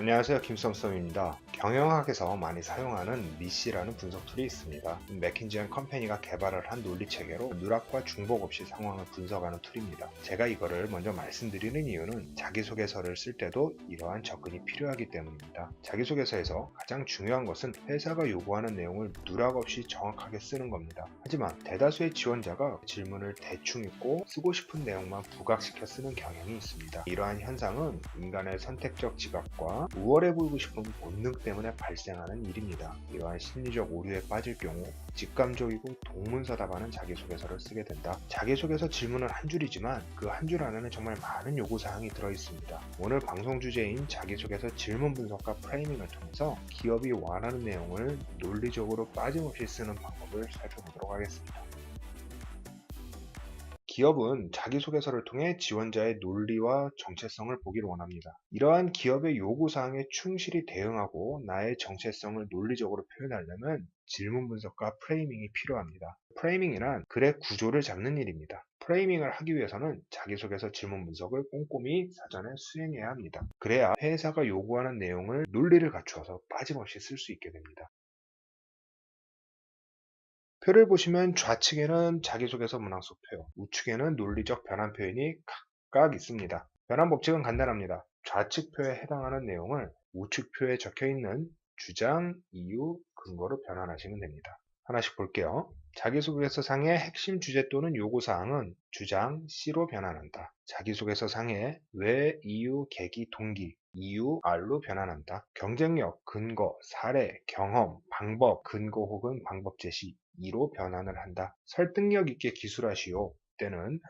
안녕하세요 김썸썸입니다. 경영학에서 많이 사용하는 미시라는 분석 툴이 있습니다. 맥킨지 앤 컴퍼니가 개발을 한 논리 체계로 누락과 중복 없이 상황을 분석하는 툴입니다. 제가 이거를 먼저 말씀드리는 이유는 자기소개서를 쓸 때도 이러한 접근이 필요하기 때문입니다. 자기소개서에서 가장 중요한 것은 회사가 요구하는 내용을 누락 없이 정확하게 쓰는 겁니다. 하지만 대다수의 지원자가 질문을 대충 읽고 쓰고 싶은 내용만 부각시켜 쓰는 경향이 있습니다. 이러한 현상은 인간의 선택적 지각과 우월해 보이고 싶은 본능 때문에 발생하는 일입니다. 이러한 심리적 오류에 빠질 경우 직감적이고 동문서답하는 자기소개서를 쓰게 된다. 자기소개서 질문은 한 줄이지만 그 한 줄 안에는 정말 많은 요구사항이 들어있습니다. 오늘 방송 주제인 자기소개서 질문 분석과 프레이밍을 통해서 기업이 원하는 내용을 논리적으로 빠짐없이 쓰는 방법을 살펴보도록 하겠습니다. 기업은 자기소개서를 통해 지원자의 논리와 정체성을 보길 원합니다. 이러한 기업의 요구사항에 충실히 대응하고 나의 정체성을 논리적으로 표현하려면 질문 분석과 프레이밍이 필요합니다. 프레이밍이란 글의 구조를 잡는 일입니다. 프레이밍을 하기 위해서는 자기소개서 질문 분석을 꼼꼼히 사전에 수행해야 합니다. 그래야 회사가 요구하는 내용을 논리를 갖추어서 빠짐없이 쓸 수 있게 됩니다. 표를 보시면 좌측에는 자기소개서 문항속 표, 우측에는 논리적 변환 표현이 각각 있습니다. 변환 법칙은 간단합니다. 좌측 표에 해당하는 내용을 우측 표에 적혀 있는 주장, 이유, 근거로 변환하시면 됩니다. 하나씩 볼게요. 자기소개서 상의 핵심 주제 또는 요구사항은 주장 C로 변환한다. 자기소개서 상의 왜, 이유, 계기, 동기, 이유, R로 변환한다. 경쟁력, 근거, 사례, 경험, 방법, 근거 혹은 방법 제시, 2로 변환을 한다. 설득력 있게 기술하시오. 때는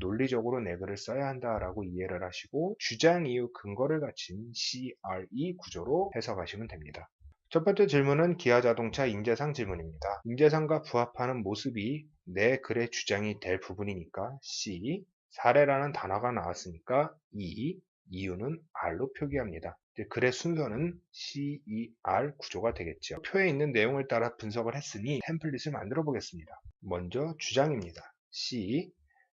논리적으로 내 글을 써야 한다라고 이해를 하시고 주장, 이유, 근거를 갖춘 CRE 구조로 해석하시면 됩니다. 첫 번째 질문은 기아자동차 인재상 질문입니다. 인재상과 부합하는 모습이 내 글의 주장이 될 부분이니까 C, 사례라는 단어가 나왔으니까 E, 이유는 R로 표기합니다. 글의 순서는 CER 구조가 되겠죠. 표에 있는 내용을 따라 분석을 했으니 템플릿을 만들어 보겠습니다. 먼저 주장입니다. C.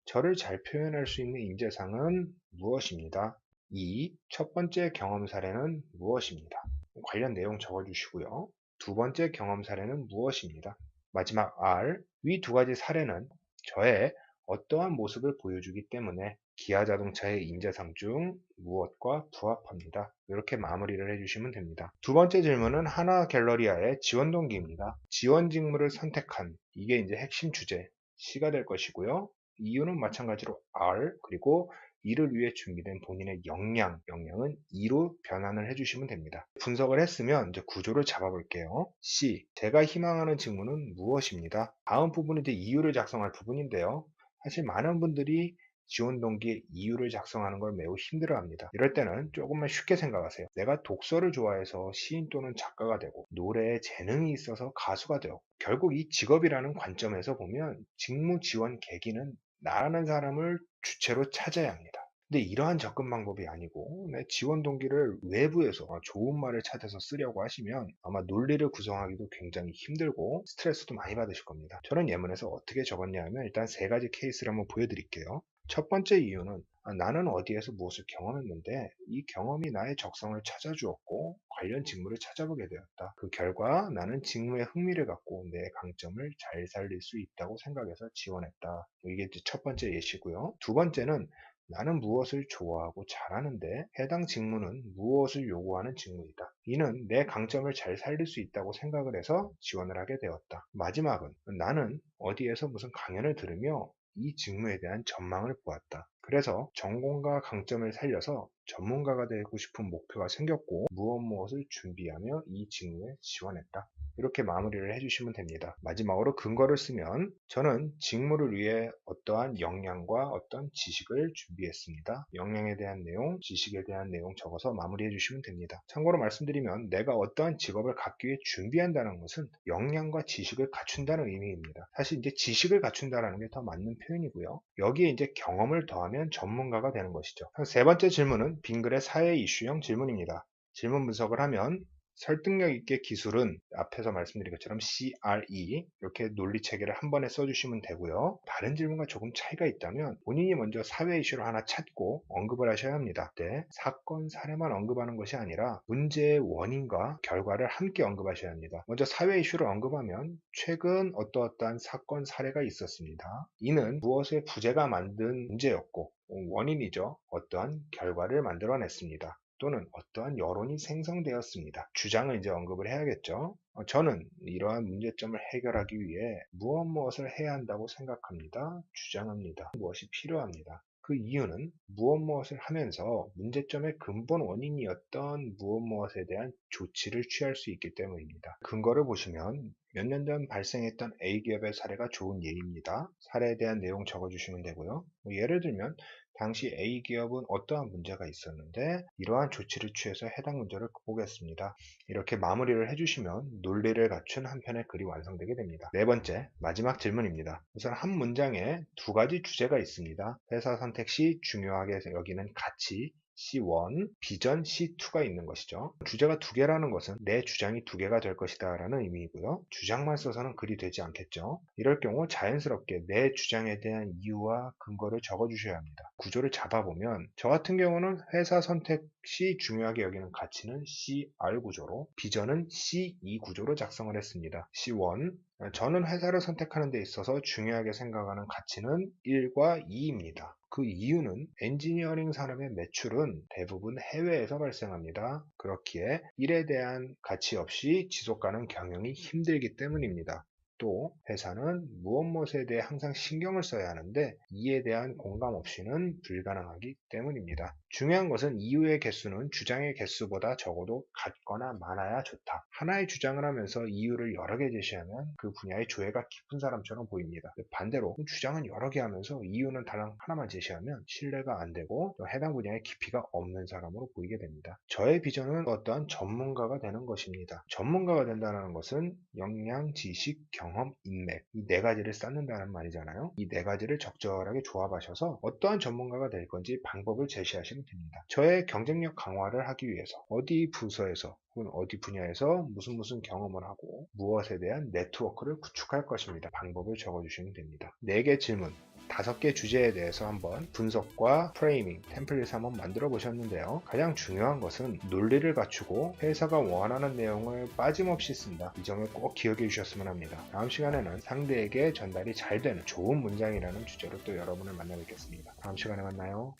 저를 잘 표현할 수 있는 인재상은 무엇입니다. 2. 첫 번째 경험 사례는 무엇입니다. 관련 내용 적어주시고요. 두 번째 경험 사례는 무엇입니다. 마지막 R. 위 두 가지 사례는 저의 어떠한 모습을 보여주기 때문에 기아 자동차의 인재상 중 무엇과 부합합니다. 이렇게 마무리를 해주시면 됩니다. 두 번째 질문은 하나 갤러리아의 지원 동기입니다. 지원 직무를 선택한 이게 이제 핵심 주제 C가 될 것이고요. 이유는 마찬가지로 R 그리고 이를 위해 준비된 본인의 역량, 역량은 2로 변환을 해주시면 됩니다. 분석을 했으면 이제 구조를 잡아볼게요. C, 제가 희망하는 직무는 무엇입니다. 다음 부분은 이제 이유를 작성할 부분인데요. 사실 많은 분들이 지원 동기의 이유를 작성하는 걸 매우 힘들어 합니다. 이럴 때는 조금만 쉽게 생각하세요. 내가 독서를 좋아해서 시인 또는 작가가 되고 노래에 재능이 있어서 가수가 되고 결국 이 직업이라는 관점에서 보면 직무 지원 계기는 나라는 사람을 주체로 찾아야 합니다. 근데 이러한 접근 방법이 아니고 내 지원 동기를 외부에서 좋은 말을 찾아서 쓰려고 하시면 아마 논리를 구성하기도 굉장히 힘들고 스트레스도 많이 받으실 겁니다. 저는 예문에서 어떻게 적었냐 하면 일단 세 가지 케이스를 한번 보여드릴게요. 첫 번째 이유는 아, 나는 어디에서 무엇을 경험했는데 이 경험이 나의 적성을 찾아주었고 관련 직무를 찾아보게 되었다. 그 결과 나는 직무에 흥미를 갖고 내 강점을 잘 살릴 수 있다고 생각해서 지원했다. 이게 첫 번째 예시고요. 두 번째는 나는 무엇을 좋아하고 잘하는데 해당 직무는 무엇을 요구하는 직무이다. 이는 내 강점을 잘 살릴 수 있다고 생각을 해서 지원을 하게 되었다. 마지막은 나는 어디에서 무슨 강연을 들으며 이 직무에 대한 전망을 보았다. 그래서 전공과 강점을 살려서 전문가가 되고 싶은 목표가 생겼고 무엇 무엇을 준비하며 이 직무에 지원했다. 이렇게 마무리를 해주시면 됩니다. 마지막으로 근거를 쓰면 저는 직무를 위해 어떠한 역량과 어떤 지식을 준비했습니다. 역량에 대한 내용, 지식에 대한 내용 적어서 마무리해 주시면 됩니다. 참고로 말씀드리면 내가 어떠한 직업을 갖기 위해 준비한다는 것은 역량과 지식을 갖춘다는 의미입니다. 사실 이제 지식을 갖춘다는 게 더 맞는 표현이고요. 여기에 이제 경험을 더하면 전문가가 되는 것이죠. 세 번째 질문은 빙글의 사회 이슈형 질문입니다. 질문 분석을 하면 설득력 있게 기술은 앞에서 말씀드린 것처럼 CRE 이렇게 논리 체계를 한 번에 써주시면 되고요. 다른 질문과 조금 차이가 있다면 본인이 먼저 사회 이슈를 하나 찾고 언급을 하셔야 합니다. 네, 사건 사례만 언급하는 것이 아니라 문제의 원인과 결과를 함께 언급하셔야 합니다. 먼저 사회 이슈를 언급하면 최근 어떠어떠한 사건 사례가 있었습니다. 이는 무엇의 부재가 만든 문제였고 원인이죠. 어떠한 결과를 만들어냈습니다. 또는 어떠한 여론이 생성되었습니다. 주장을 이제 언급을 해야겠죠. 어, 저는 이러한 문제점을 해결하기 위해 무엇 무엇을 해야 한다고 생각합니다. 주장합니다. 무엇이 필요합니다. 그 이유는 무엇 무엇을 하면서 문제점의 근본 원인이었던 무엇 무엇에 대한 조치를 취할 수 있기 때문입니다. 근거를 보시면 몇 년 전 발생했던 A기업의 사례가 좋은 예입니다. 사례에 대한 내용 적어주시면 되고요. 뭐 예를 들면 당시 A기업은 어떠한 문제가 있었는데 이러한 조치를 취해서 해당 문제를 극복했습니다. 이렇게 마무리를 해주시면 논리를 갖춘 한 편의 글이 완성되게 됩니다. 네 번째, 마지막 질문입니다. 우선 한 문장에 두 가지 주제가 있습니다. 회사 선택 시 중요하게 여기는 가치, C1, 비전 C2가 있는 것이죠. 주제가 두 개라는 것은 내 주장이 두 개가 될 것이다 라는 의미이고요. 주장만 써서는 글이 되지 않겠죠. 이럴 경우 자연스럽게 내 주장에 대한 이유와 근거를 적어 주셔야 합니다. 구조를 잡아보면 저 같은 경우는 회사 선택 시 중요하게 여기는 가치는 CR 구조로 비전은 C2 구조로 작성을 했습니다. C1 저는 회사를 선택하는 데 있어서 중요하게 생각하는 가치는 1과 2입니다. 그 이유는 엔지니어링 산업의 매출은 대부분 해외에서 발생합니다. 그렇기에 일에 대한 가치 없이 지속 가능 경영이 힘들기 때문입니다. 또 회사는 무엇 무엇에 대해 항상 신경을 써야 하는데 이에 대한 공감 없이는 불가능하기 때문입니다. 중요한 것은 이유의 개수는 주장의 개수보다 적어도 같거나 많아야 좋다. 하나의 주장을 하면서 이유를 여러 개 제시하면 그 분야의 조예가 깊은 사람처럼 보입니다. 반대로 주장은 여러 개 하면서 이유는 단 하나만 제시하면 신뢰가 안 되고 또 해당 분야의 깊이가 없는 사람으로 보이게 됩니다. 저의 비전은 어떠한 전문가가 되는 것입니다. 전문가가 된다는 것은 역량, 지식, 경험, 인맥 이 네 가지를 쌓는다는 말이잖아요. 이 네 가지를 적절하게 조합하셔서 어떠한 전문가가 될 건지 방법을 제시하시면 됩니다. 저의 경쟁력 강화를 하기 위해서 어디 부서에서 혹은 어디 분야에서 무슨 무슨 경험을 하고 무엇에 대한 네트워크를 구축할 것입니다. 방법을 적어주시면 됩니다. 4개 질문, 5개 주제에 대해서 한번 분석과 프레이밍, 템플릿 한번 만들어 보셨는데요. 가장 중요한 것은 논리를 갖추고 회사가 원하는 내용을 빠짐없이 쓴다. 이 점을 꼭 기억해 주셨으면 합니다. 다음 시간에는 상대에게 전달이 잘 되는 좋은 문장이라는 주제로 또 여러분을 만나 뵙겠습니다. 다음 시간에 만나요.